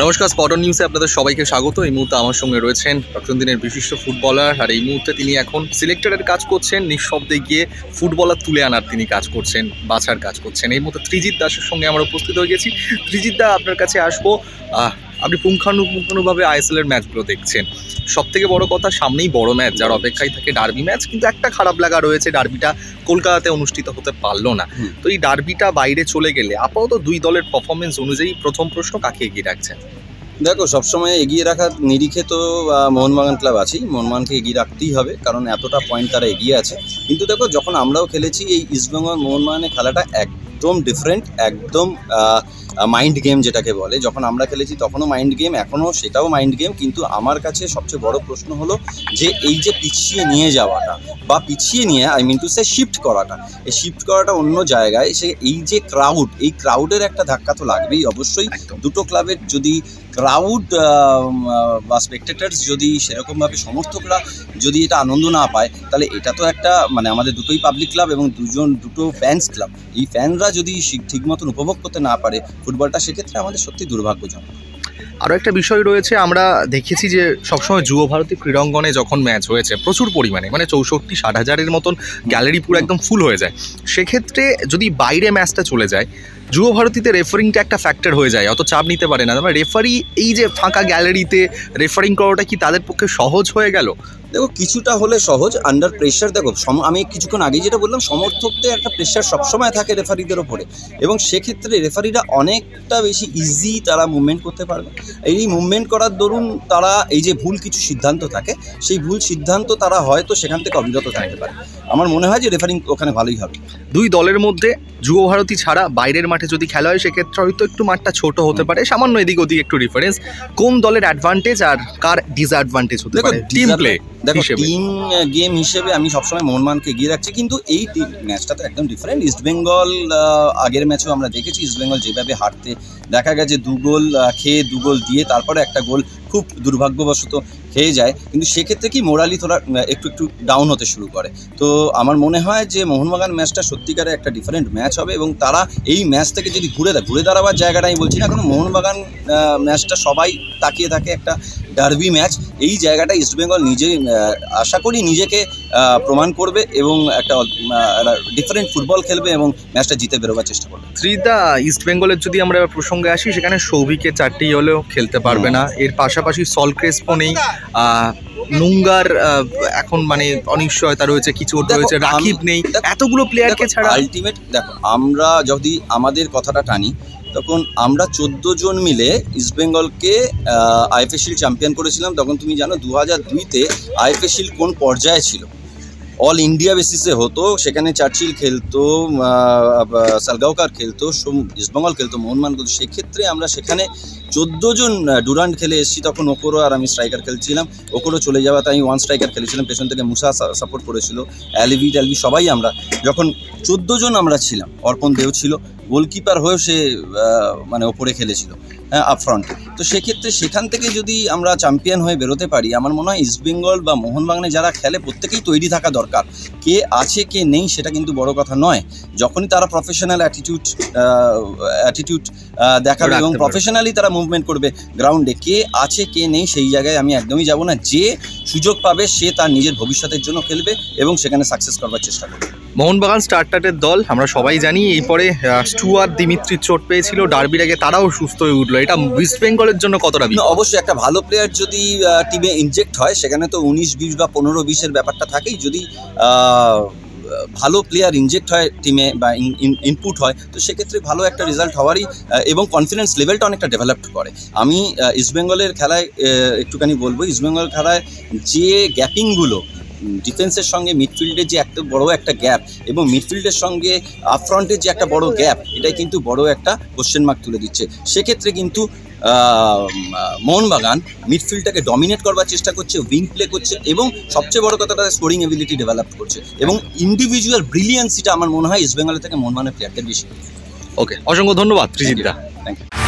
নমস্কার স্পটন নিউজে আপনাদের সবাইকে স্বাগত। এই মুহূর্তে আমার সঙ্গে রয়েছেন প্রাক্তন দিনের বিশিষ্ট ফুটবলার আর এই মুহূর্তে তিনি এখন সিলেক্টরের কাজ করছেন। নিঃশব্দে গিয়ে ফুটবলার তুলে আনার তিনি কাজ করছেন, বাছার কাজ করছেন। এই মুহূর্তে ত্রিজিৎ দাসের সঙ্গে আমরা উপস্থিত হয়ে গেছি। ত্রিজিৎ দা, আপনার কাছে আসব। আপনি পুঙ্খানুপুঙ্খানুভাবে আইএসএল এর ম্যাচগুলো দেখছেন। সব থেকে বড় কথা সামনেই বড় ম্যাচ যার অপেক্ষায় থাকে ডার্বি ম্যাচ কিন্তু একটা খারাপ লাগা রয়েছে ডার্বিটা কলকাতাতে অনুষ্ঠিত হতে পারল না। তো এই ডার্বিটা বাইরে চলে গেলে আপাতত দুই দলের পারফরমেন্স অনুযায়ী প্রথম প্রশ্ন কাকে এগিয়ে রাখছেন? দেখো সবসময় এগিয়ে রাখার নিরিখে তো মোহনবাগান ক্লাব আছেই মোহনবাগানকে এগিয়ে রাখতেই হবে কারণ এতটা পয়েন্ট তারা এগিয়ে আছে। কিন্তু দেখো যখন আমরাও খেলেছি এই ইস্টবেঙ্গল মোহনবাগানের খেলাটা একদম ডিফারেন্ট একদম মাইন্ড গেম যেটাকে বলে। যখন আমরা খেলেছি তখনও মাইন্ড গেম এখনও সেটাও মাইন্ড গেম কিন্তু আমার কাছে সবচেয়ে বড় প্রশ্ন হলো যে এই যে পিছিয়ে নিয়ে যাওয়াটা বা পিছিয়ে নিয়ে I mean to say shift করাটা এই শিফট করাটা অন্য জায়গায় সে এই যে ক্রাউড এই ক্রাউডের একটা ধাক্কা তো লাগবেই অবশ্যই। দুটো ক্লাবের যদি ক্রাউড বা স্পেকটেটার্স যদি সেরকমভাবে সমর্থকরা যদি এটা আনন্দ না পায় তাহলে এটা তো একটা মানে আমাদের দুটোই পাবলিক ক্লাব এবং দুজন দুটো ফ্যান্স ক্লাব এই ফ্যানরা যদি ঠিক মতন উপভোগ করতে না পারে ফুটবলটা, সেক্ষেত্রে আমাদের সত্যি দুর্ভাগ্যজনক। আরও একটা বিষয় রয়েছে, আমরা দেখেছি যে সবসময় যুব ভারতী ক্রীড়াঙ্গনে যখন ম্যাচ হয়েছে, প্রচুর পরিমাণে মানে চৌষট্টি, ষাট হাজারের মতন গ্যালারি পুরো একদম ফুল হয়ে যায়। সেক্ষেত্রে যদি বাইরে ম্যাচটা চলে যায়, যুব ভারতীতে রেফারিংটা একটা ফ্যাক্টর হয়ে যায়, অত চাপ নিতে পারে না। মানে রেফারি এই যে ফাঁকা গ্যালারিতে রেফারিং করাটা কি তাদের পক্ষে সহজ হয়ে গেল? দেখো কিছুটা হলে সহজ আন্ডার প্রেশার দেখো সম- আমি কিছুক্ষণ আগে যেটা বললাম সমর্থকদের একটা প্রেশার সবসময় থাকে রেফারিদের ওপরে এবং সেক্ষেত্রে রেফারিরা অনেকটা বেশি ইজি তারা মুভমেন্ট করতে পারবে। এই মুভমেন্ট করার দরুন তারা এই যে ভুল কিছু সিদ্ধান্ত থাকে সেই ভুল সিদ্ধান্ত তারা হয়তো সেখান থেকে অবিরত থাকতে পারে। আমার মনে হয় যে রেফারিং ওখানে ভালোই হবে। দুই দলের মধ্যে যুব ভারতী ছাড়া বাইরের মাঠে যদি খেলা হয় সেক্ষেত্রে হয়তো একটু মাঠটা ছোট হতে পারে। সামান্য এদিক ওদিক একটু ডিফারেন্স কোন দলের অ্যাডভান্টেজ আর কার ডিসঅ্যাডভান্টেজ হতে পারে? টিম প্লে দেখো টিম গেম হিসেবে আমি সবসময় মোহনমানকে এগিয়ে রাখছি কিন্তু এই ম্যাচটা তো একদম ডিফারেন্ট ইস্টবেঙ্গল আগের ম্যাচেও আমরা দেখেছি ইস্টবেঙ্গল যেভাবে হারতে দেখা গেছে দু গোল খেয়ে দু গোল দিয়ে তারপরে একটা গোল খুব দুর্ভাগ্যবশত খেয়ে যায়। কিন্তু সেক্ষেত্রে কি মোরালি থোড়া একটু একটু ডাউন হতে শুরু করে। তো আমার মনে হয় যে মোহনবাগান ম্যাচটা সত্যিকারে একটা ডিফারেন্ট ম্যাচ হবে এবং তারা এই ম্যাচ থেকে যদি ঘুরে দেয়, ঘুরে দাঁড়াবার জায়গাটা আমি বলছি না কারণ মোহনবাগান ম্যাচটা সবাই তাকিয়ে থাকে একটা ডার্বি ম্যাচ এই জায়গাটা ইস্টবেঙ্গল নিজে আশা করি নিজেকে প্রমাণ করবে এবং একটা ডিফারেন্ট ফুটবল খেলবে এবং ম্যাচটা জিতে বেরোবার চেষ্টা করবে। শ্রীদা ইস্ট বেঙ্গলের যদি আমরা প্রসঙ্গে আসি সেখানে সৌভিকের চারটি হলেও খেলতে পারবে না। এর পাশাপাশি সল ক্রেসপো নেই নুঙ্গার এখন মানে অনিশ্চয়তা রয়েছে কিছু রয়েছে রাকিব নেই। এতগুলো প্লেয়ারকে ছাড়া আলটিমেট দেখো আমরা যদি আমাদের কথাটা টানি তখন আমরা চোদ্দ জন মিলে ইস্টবেঙ্গলকে আইএফএ চ্যাম্পিয়ন করেছিলাম। তখন তুমি জানো দু হাজার দুইতে আইএফএ কোন পর্যায়ে ছিল? অল ইন্ডিয়া বেসিসে হতো, সেখানে চার্চিল খেলতো সালগাওকার খেলতো ইস্টবেঙ্গল খেলতো, মোহনমান সেক্ষেত্রে আমরা সেখানে চোদ্দ জন ডুরান্ড খেলে এসেছি, তখন ওকরো আর আমি স্ট্রাইকার খেলছিলাম ওকরো চলে যাওয়াতে আমি ওয়ান স্ট্রাইকার খেলেছিলাম, পেছন থেকে মুসা সাপোর্ট করেছিল, অ্যালভি ট্যালভি, সবাই আমরা, যখন চোদ্দ জন আমরা ছিলাম, অর্পণ দেও ছিল গোলকিপার হয়েও সে মানে ওপরে খেলেছিল হ্যাঁ আপফ্রন্টে তো সেক্ষেত্রে সেখান থেকে যদি আমরা চ্যাম্পিয়ন হয়ে বেরোতে পারি, আমার মনে হয় ইস্টবেঙ্গল বা মোহনবাগানে যারা খেলে, প্রত্যেকেই তৈরি থাকা দরকার, কে আছে, কে নেই, সেটা কিন্তু বড় কথা নয়। যখনই তারা প্রফেশনাল অ্যাটিটিউড অ্যাটিটিউড দেখাবে এবং প্রফেশনালি তারা মুভমেন্ট করবে গ্রাউন্ডে কে আছে কে নেই সেই জায়গায় আমি একদমই যাব না। যে সুযোগ পাবে সে তার নিজের ভবিষ্যতের জন্য খেলবে এবং সেখানে সাকসেস করবার চেষ্টা করবে। মোহনবাগান স্টার্টারের দল আমরা সবাই জানি এরপরে আহ, স্টুয়ার্ট দিমিত্রির চোট পেয়েছিল ডার্বির আগে তারাও সুস্থ হয়ে উঠল। এটা ওয়েস্ট বেঙ্গলের জন্য কতটা অবশ্যই একটা ভালো প্লেয়ার যদি টিমে ইনজেক্ট হয় সেখানে তো উনিশ বিশ বা পনেরো বিশের ব্যাপারটা থাকেই। যদি ভালো প্লেয়ার ইনজেক্ট হয় টিমে বা ইনপুট হয়, তো সেক্ষেত্রে ভালো একটা রেজাল্ট হওয়ারই এবং কনফিডেন্স লেভেলটা অনেকটা ডেভেলপড করে। আমি ইস্টবেঙ্গলের খেলায় একটুখানি বলব ইস্টবেঙ্গল খেলায় যে গ্যাপিংগুলো ডিফেন্সের সঙ্গে মিডফিল্ডের যে একটা বড় একটা গ্যাপ এবং মিডফিল্ডের সঙ্গে আপফ্রন্টের যে একটা বড় গ্যাপ এটাই কিন্তু বড় একটা কোশ্চেন মার্ক তুলে দিচ্ছে। সেক্ষেত্রে কিন্তু মোহনবাগান মিডফিল্ডটাকে ডমিনেট করবার চেষ্টা করছে উইং প্লে করছে এবং সবচেয়ে বড় কথা তাদের স্কোরিং এবিলিটি ডেভেলপ করছে এবং ইন্ডিভিজুয়াল ব্রিলিয়েন্সিটা আমার মনে হয় ইস্ট বেঙ্গলের থেকে মোহনবাগানের প্লেয়ারদের বেশি। ওকে অসংখ্য ধন্যবাদ ত্রিজিৎ দা। Thank you